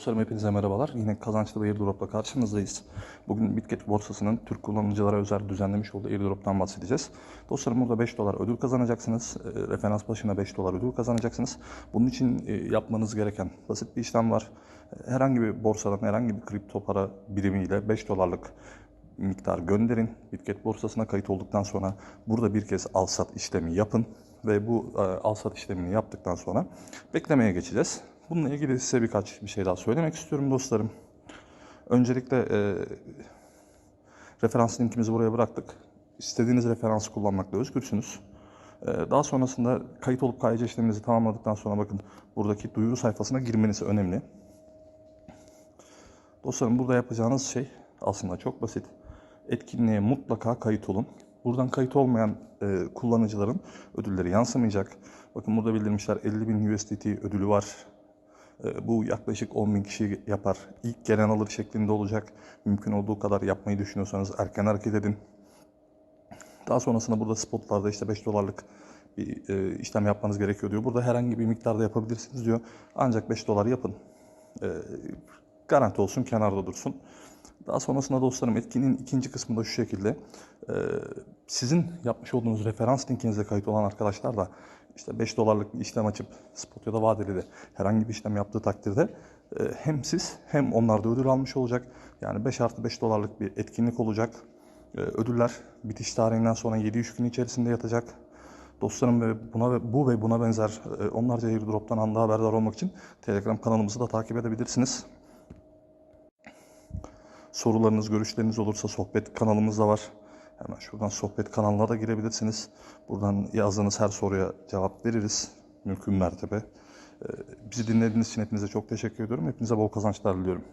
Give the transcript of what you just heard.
Dostlarım hepinize merhabalar. Yine kazançlı bir airdropla karşınızdayız. Bugün Bitget borsasının Türk kullanıcılara özel düzenlemiş olduğu airdroptan bahsedeceğiz. Dostlarım burada 5 dolar ödül kazanacaksınız. E, Referans başına 5 dolar ödül kazanacaksınız. Bunun için e, yapmanız gereken basit bir işlem var. Herhangi bir borsadan herhangi bir kripto para birimiyle 5 dolarlık miktar gönderin. Bitget borsasına kayıt olduktan sonra burada bir kez al sat işlemi yapın ve bu e, al sat işlemini yaptıktan sonra beklemeye geçeceğiz. Bununla ilgili size birkaç bir şey daha söylemek istiyorum dostlarım. Öncelikle e, referans linkimizi buraya bıraktık. İstediğiniz referansı kullanmakla özgürsünüz. E, daha sonrasında kayıt olup KYC işleminizi tamamladıktan sonra bakın buradaki duyuru sayfasına girmeniz önemli. Dostlarım burada yapacağınız şey aslında çok basit. Etkinliğe mutlaka kayıt olun. Buradan kayıt olmayan e, kullanıcıların ödülleri yansımayacak. Bakın burada bildirmişler 50.000 USDT ödülü var. E, bu yaklaşık 10.000 kişi yapar. İlk gelen alır şeklinde olacak. Mümkün olduğu kadar yapmayı düşünüyorsanız erken hareket edin. Daha sonrasında burada spotlarda işte 5 dolarlık bir e, işlem yapmanız gerekiyor diyor. Burada herhangi bir miktarda yapabilirsiniz diyor. Ancak 5 dolar yapın. E, garanti olsun, kenarda dursun. Daha sonrasında dostlarım etkinliğin ikinci kısmı da şu şekilde. E, sizin yapmış olduğunuz referans linkinize kayıt olan arkadaşlar da işte 5 dolarlık bir işlem açıp spot ya da vadeli de herhangi bir işlem yaptığı takdirde e, hem siz hem onlar da ödül almış olacak. Yani 5 artı 5 dolarlık bir etkinlik olacak. E, ödüller bitiş tarihinden sonra 7-3 gün içerisinde yatacak. Dostlarım ve buna ve bu ve buna benzer e, onlarca airdrop'tan anda haberdar olmak için Telegram kanalımızı da takip edebilirsiniz. Sorularınız, görüşleriniz olursa sohbet kanalımız da var. Hemen şuradan sohbet kanalına da girebilirsiniz. Buradan yazdığınız her soruya cevap veririz. Mümkün mertebe. Ee, Bizi dinlediğiniz için hepinize çok teşekkür ediyorum. Hepinize bol kazançlar diliyorum.